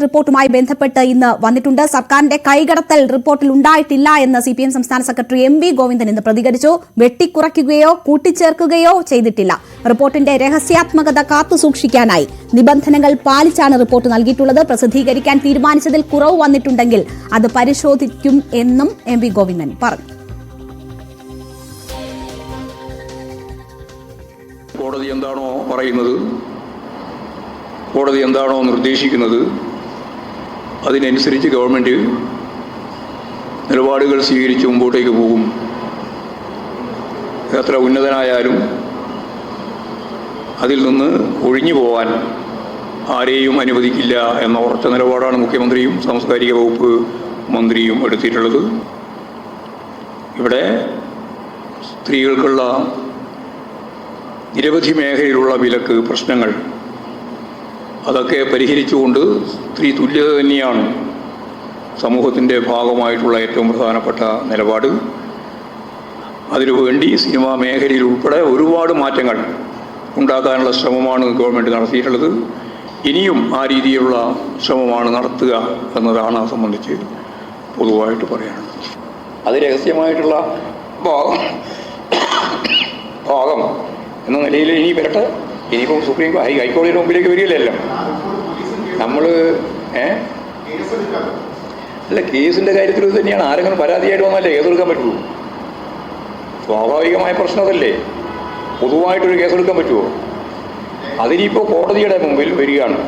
റിപ്പോർട്ടുമായി ബന്ധപ്പെട്ട് ഇന്ന് വന്നിട്ടുണ്ട്. സർക്കാരിന്റെ കൈകടത്തൽ റിപ്പോർട്ടിൽ ഉണ്ടായിട്ടില്ല എന്ന് സി പി എം സംസ്ഥാന സെക്രട്ടറി എം വി ഗോവിന്ദൻ ഇന്ന് പ്രതികരിച്ചു. വെട്ടിക്കുറയ്ക്കുകയോ കൂട്ടിച്ചേർക്കുകയോ ചെയ്തിട്ടില്ല. റിപ്പോർട്ടിന്റെ രഹസ്യാത്മകത കാത്തുസൂക്ഷിക്കാനായി നിബന്ധനകൾ പാലിച്ചാണ് റിപ്പോർട്ട് നൽകിയിട്ടുള്ളത്. പ്രസിദ്ധീകരിക്കാൻ തീരുമാനിച്ചതിൽ കുറവ് വന്നിട്ടുണ്ടെങ്കിൽ അത് പരിശോധിക്കും എന്നും എം വി ഗോവിന്ദൻ പറഞ്ഞു. കോടതി എന്താണോ പറയുന്നത്? കോടതി എന്താണോ നിർദ്ദേശിക്കുന്നത്? അതിനനുസരിച്ച് ഗവൺമെന്റ് നിലപാടുകൾ സ്വീകരിച്ച് മുമ്പോട്ടേക്ക് പോകും. എത്ര ഉന്നതനായാലും അതിൽ നിന്ന് ഒഴിഞ്ഞു പോവാൻ ആരെയും അനുവദിക്കില്ല എന്ന ഉറച്ച നിലപാടാണ് മുഖ്യമന്ത്രിയും സാംസ്കാരിക വകുപ്പ് മന്ത്രിയും എടുത്തിട്ടുള്ളത്. ഇവിടെ സ്ത്രീകൾക്കുള്ള നിരവധി മേഖലയിലുള്ള വിലക്ക് പ്രശ്നങ്ങൾ അതൊക്കെ പരിഹരിച്ചുകൊണ്ട് സ്ത്രീ തുല്യത തന്നെയാണ് സമൂഹത്തിന്റെ ഭാഗമായിട്ടുള്ള ഏറ്റവും പ്രധാനപ്പെട്ട നിലപാട്. അതിനുവേണ്ടി സിനിമാ മേഖലയിൽ ഉൾപ്പെടെ ഒരുപാട് മാറ്റങ്ങൾ ഉണ്ടാക്കാനുള്ള ശ്രമമാണ് ഗവൺമെന്റ് നടത്തിയിട്ടുള്ളത്. ഇനിയും ആ രീതിയിലുള്ള ശ്രമമാണ് നടത്തുക എന്നതാണ് അത് സംബന്ധിച്ച് പൊതുവായിട്ട് പറയാനുള്ളത്. അത് രഹസ്യമായിട്ടുള്ള ഭാഗം ഭാഗം എന്ന നിലയിൽ ഇനി വരട്ടെ. ഇനിയിപ്പം സുപ്രീം കോടതി ഹൈക്കോടതിയുടെ മുമ്പിലേക്ക് വരികയില്ലല്ലോ നമ്മൾ ഏ? അല്ല കേസിന്റെ കാര്യത്തിൽ ഇത് തന്നെയാണ്. ആരെങ്കിലും പരാതിയായിട്ട് വന്നാലേ കേസെടുക്കാൻ പറ്റുമോ സ്വാഭാവികമായ പ്രശ്നം അതല്ലേ? പൊതുവായിട്ടൊരു കേസെടുക്കാൻ പറ്റുമോ അതിനിപ്പോ കോടതിയുടെ മുമ്പിൽ വരികയാണ്.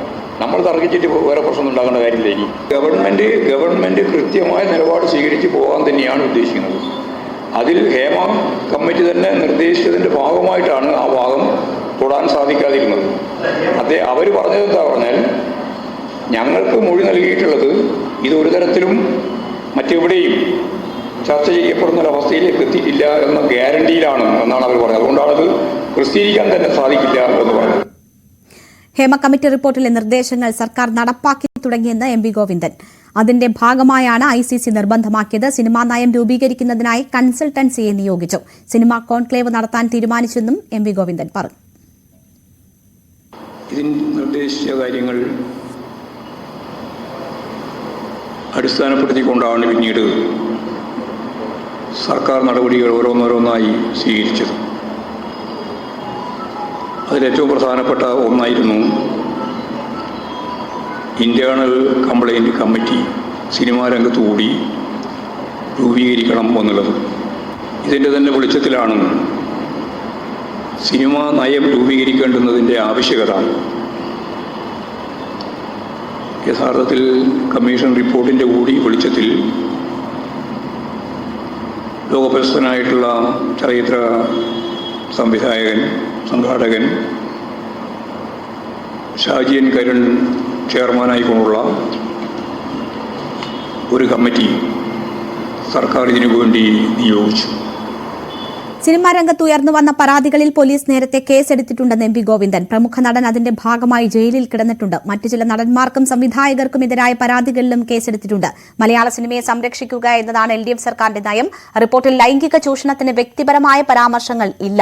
നമ്മൾ തർക്കിച്ചിട്ട് വേറെ പ്രശ്നം ഉണ്ടാക്കേണ്ട കാര്യമില്ല ഇനി. ഗവൺമെന്റ് ഗവൺമെന്റ് കൃത്യമായ നിലപാട് സ്വീകരിച്ച് പോകാൻ തന്നെയാണ് ഉദ്ദേശിക്കുന്നത്. അതിൽ ഹേമ കമ്മിറ്റി തന്നെ നിർദ്ദേശിച്ചതിന്റെ ഭാഗമായിട്ടാണ് ആ ഭാഗം തൊടാൻ സാധിക്കാതിരുന്നത്. അതെ അവർ പറഞ്ഞത് എന്താ പറഞ്ഞാൽ ഞങ്ങൾക്ക് മൊഴി നൽകിയിട്ടുള്ളത് ഇതൊരു ഒരു തരത്തിലും മറ്റെവിടെയും ചർച്ച ചെയ്യപ്പെടുന്ന ഒരു അവസ്ഥയിലേക്ക് എത്തിയിട്ടില്ല എന്ന ഗ്യാരണ്ടിയിലാണ് എന്നാണ് അവർ പറഞ്ഞത്. അതുകൊണ്ടാണ് അത് പ്രസിദ്ധീകരിക്കാൻ തന്നെ സാധിക്കില്ല എന്ന് പറഞ്ഞത്. ഹേമ കമ്മിറ്റി റിപ്പോർട്ടിലെ നിർദ്ദേശങ്ങൾ സർക്കാർ നടപ്പാക്കി തുടങ്ങിയെന്ന് എം വി ഗോവിന്ദൻ. അതിന്റെ ഭാഗമായാണ് ഐ സി സി നിർബന്ധമാക്കിയത്. സിനിമാ നയം രൂപീകരിക്കുന്നതിനായി കൺസൾട്ടൻസിയെ നിയോഗിച്ചു. സിനിമാ കോൺക്ലേവ് നടത്താൻ തീരുമാനിച്ചെന്നും എം വി ഗോവിന്ദൻ പറഞ്ഞു. ഇതിൽ നിർദ്ദേശിച്ച കാര്യങ്ങൾ അടിസ്ഥാനപ്പെടുത്തിക്കൊണ്ടാണ് പിന്നീട് സർക്കാർ നടപടികൾ ഓരോന്നോരോന്നായി സ്വീകരിച്ചത്. അതിലേറ്റവും പ്രധാനപ്പെട്ട ഒന്നായിരുന്നു ഇന്റേണൽ കംപ്ലൈന്റ് കമ്മിറ്റി സിനിമാ രംഗത്ത് കൂടി രൂപീകരിക്കണം എന്നുള്ളത്. ഇതിന്റെ തന്നെ വെളിച്ചത്തിലാണ് സിനിമാ നയം രൂപീകരിക്കേണ്ടുന്നതിന്റെ ആവശ്യകത. യഥാർത്ഥത്തിൽ കമ്മീഷൻ റിപ്പോർട്ടിന്റെ കൂടി വെളിച്ചത്തിൽ ലോകപ്രശസ്തനായിട്ടുള്ള ചലച്ചിത്ര സംവിധായകൻ സംഘാടകൻ ഷാജിയൻ കരുൺ ചെയർമാനായിക്കൊണ്ടുള്ള ഒരു കമ്മിറ്റി സർക്കാർ ഇതിനു വേണ്ടി നിയോഗിച്ചു. സിനിമാ രംഗത്ത് ഉയർന്നു വന്ന പരാതികളിൽ പോലീസ് നേരത്തെ കേസെടുത്തിട്ടുണ്ടെന്ന് എം പി ഗോവിന്ദൻ. പ്രമുഖ നടൻ അതിന്റെ ഭാഗമായി ജയിലിൽ കിടന്നിട്ടുണ്ട്. മറ്റു ചില നടന്മാർക്കും സംവിധായകർക്കും എതിരായ പരാതികളിലും കേസെടുത്തിട്ടുണ്ട്. മലയാള സിനിമയെ സംരക്ഷിക്കുക എന്നതാണ് എൽ ഡി എഫ് സർക്കാരിന്റെ നയം. റിപ്പോർട്ടിൽ ലൈംഗിക ചൂഷണത്തിന് വ്യക്തിപരമായ പരാമർശങ്ങൾ ഇല്ല.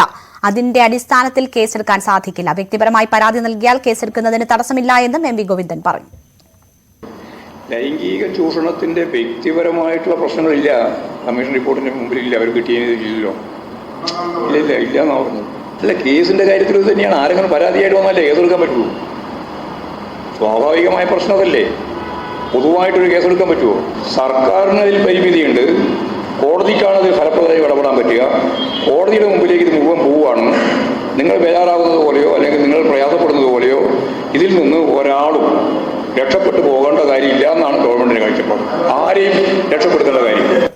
അതിന്റെ അടിസ്ഥാനത്തിൽ കേസെടുക്കാൻ സാധിക്കില്ല. വ്യക്തിപരമായി പരാതി നൽകിയാൽ കേസെടുക്കുന്നതിന് തടസ്സമില്ല എന്നും എം വി ഗോവിന്ദൻ പറഞ്ഞു. ലൈംഗിക ചൂഷണത്തിന്റെ വ്യക്തിപരമായിട്ടുള്ള പ്രശ്നങ്ങളില്ല. കമ്മീഷൻ റിപ്പോർട്ടിന്റെ മുമ്പിലില്ല. അവർ കിട്ടിയതില്ലല്ലോ ഇല്ല ഇല്ല എന്നാ പറഞ്ഞത്. അല്ല കേസിന്റെ കാര്യത്തിൽ ഇത് തന്നെയാണ്. ആരെങ്കിലും പരാതിയായിട്ട് വന്നാലേ കേസെടുക്കാൻ പറ്റുള്ളൂ. സ്വാഭാവികമായ പ്രശ്നം അതല്ലേ പൊതുവായിട്ടൊരു കേസെടുക്കാൻ പറ്റുമോ? സർക്കാരിന് അതിൽ പരിമിതിയുണ്ട്. കോടതിക്കാണ് അതിൽ ഫലപ്രദമായി ഇടപെടാൻ പറ്റുക. കോടതിയുടെ മുമ്പിലേക്ക് ഇത് മുഴുവൻ പോവുകയാണ്. നിങ്ങൾ ബേജാറാകുന്നത് പോലെയോ അല്ലെങ്കിൽ നിങ്ങൾ പ്രയാസപ്പെടുന്നത് പോലെയോ ഇതിൽ നിന്ന് ഒരാളും രക്ഷപ്പെട്ടു പോകേണ്ട കാര്യമില്ല എന്നാണ് ഗവൺമെന്റിന് കാഴ്ചപ്പാട്. ആരെയും രക്ഷപ്പെടുത്തേണ്ട കാര്യമില്ല.